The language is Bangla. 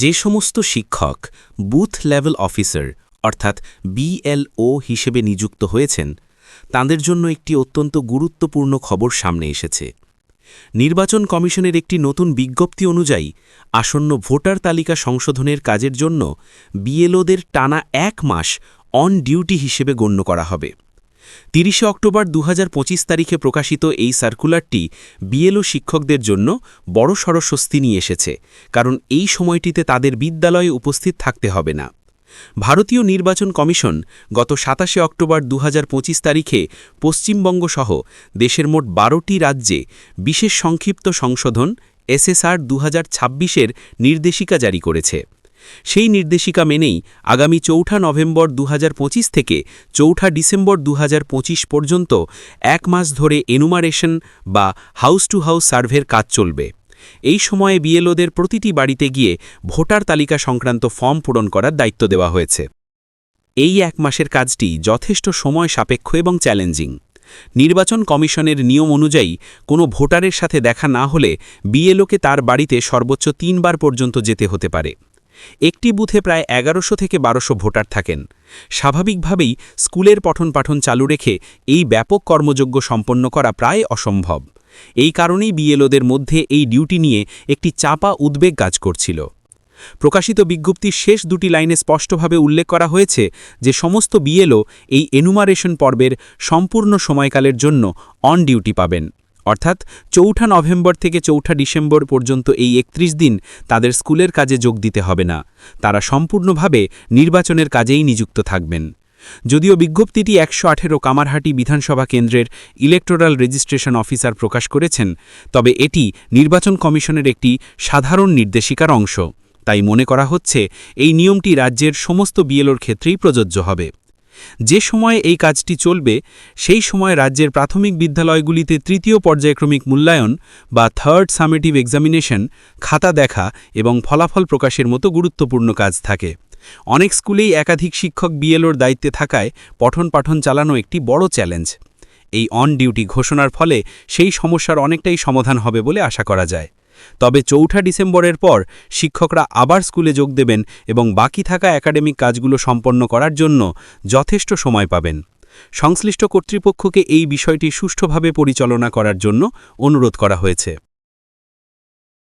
যে সমস্ত শিক্ষক বুথ লেভেল অফিসার, অর্থাৎ বিএলও হিসেবে নিযুক্ত হয়েছেন, তাদের জন্য একটি অত্যন্ত গুরুত্বপূর্ণ খবর সামনে এসেছে। নির্বাচন কমিশনের একটি নতুন বিজ্ঞপ্তি অনুযায়ী, আসন্ন ভোটার তালিকা সংশোধনের কাজের জন্য বিএলওদের টানা এক মাস অন ডিউটি হিসেবে গণ্য করা হবে। তিরিশে অক্টোবর দুহাজার পঁচিশ তারিখে প্রকাশিত এই সার্কুলারটি বিএলও শিক্ষকদের জন্য বড় স্বস্তি নিয়ে এসেছে, কারণ এই সময়টিতে তাদের বিদ্যালয়ে উপস্থিত থাকতে হবে না। ভারতীয় নির্বাচন কমিশন গত সাতাশে অক্টোবর দু হাজার পঁচিশ তারিখে পশ্চিমবঙ্গ সহ দেশের মোট বারোটি রাজ্যে বিশেষ সংক্ষিপ্ত সংশোধন এসএসআর দু হাজার নির্দেশিকা জারি করেছে। সেই নির্দেশিকা মেনেই আগামী চৌঠা নভেম্বর দুহাজার পঁচিশ থেকে চৌঠা ডিসেম্বর দুহাজার পঁচিশ পর্যন্ত এক মাস ধরে এনুমারেশন বা হাউস টু হাউস সার্ভের কাজ চলবে। এই সময়ে বিএলওদের প্রতিটি বাড়িতে গিয়ে ভোটার তালিকা সংক্রান্ত ফর্ম পূরণ করার দায়িত্ব দেওয়া হয়েছে। এই এক মাসের কাজটি যথেষ্ট সময় সাপেক্ষ এবং চ্যালেঞ্জিং। নির্বাচন কমিশনের নিয়ম অনুযায়ী কোনো ভোটারের সাথে দেখা না হলে বিএলওকে তার বাড়িতে সর্বোচ্চ তিনবার পর্যন্ত যেতে হতে পারে। একটি বুথে প্রায় এগারোশো থেকে বারোশো ভোটার থাকেন। স্বাভাবিকভাবেই স্কুলের পঠন পাঠন চালু রেখে এই ব্যাপক কর্মযোগ্য সম্পন্ন করা প্রায় অসম্ভব। এই কারণেই বিএলওদের মধ্যে এই ডিউটি নিয়ে একটি চাপা উদ্বেগ কাজ করছিল। প্রকাশিত বিজ্ঞপ্তির শেষ দুটি লাইনে স্পষ্টভাবে উল্লেখ করা হয়েছে যে সমস্ত বিএলও এই এনুমারেশন পর্বের সম্পূর্ণ সময়কালের জন্য অন ডিউটি পাবেন। অর্থাৎ চৌঠা নভেম্বর থেকে চৌঠা ডিসেম্বর পর্যন্ত এই একত্রিশ দিন তাদের স্কুলের কাজে যোগ দিতে হবে না। তারা সম্পূর্ণভাবে নির্বাচনের কাজেই নিযুক্ত থাকবেন। যদিও বিজ্ঞপ্তিটি একশো আঠেরো কামারহাটি বিধানসভা কেন্দ্রের ইলেকটোরাল রেজিস্ট্রেশন অফিসার প্রকাশ করেছেন, তবে এটি নির্বাচন কমিশনের একটি সাধারণ নির্দেশিকার অংশ। তাই মনে করা হচ্ছে, এই নিয়মটি রাজ্যের সমস্ত বিএলওর ক্ষেত্রেই প্রযোজ্য হবে। যে সময়ে এই কাজটি চলবে, সেই সময় রাজ্যের প্রাথমিক বিদ্যালয়গুলিতে তৃতীয় পর্যায়ক্রমিক মূল্যায়ন বা থার্ড সামেটিভ এক্সামিনেশন খাতা দেখা এবং ফলাফল প্রকাশের মতো গুরুত্বপূর্ণ কাজ থাকে। অনেক স্কুলেই একাধিক শিক্ষক বিএলওর দায়িত্বে থাকায় পঠন পাঠন চালানো একটি বড় চ্যালেঞ্জ। এই অন ডিউটি ঘোষণার ফলে সেই সমস্যার অনেকটাই সমাধান হবে বলে আশা করা যায়। তবে চৌঠা ডিসেম্বরের পর শিক্ষকরা আবার স্কুলে যোগ দেবেন এবং বাকি থাকা একাডেমিক কাজগুলো সম্পন্ন করার জন্য যথেষ্ট সময় পাবেন। সংশ্লিষ্ট কর্তৃপক্ষকে এই বিষয়টি সুষ্ঠুভাবে পরিচালনা করার জন্য অনুরোধ করা হয়েছে।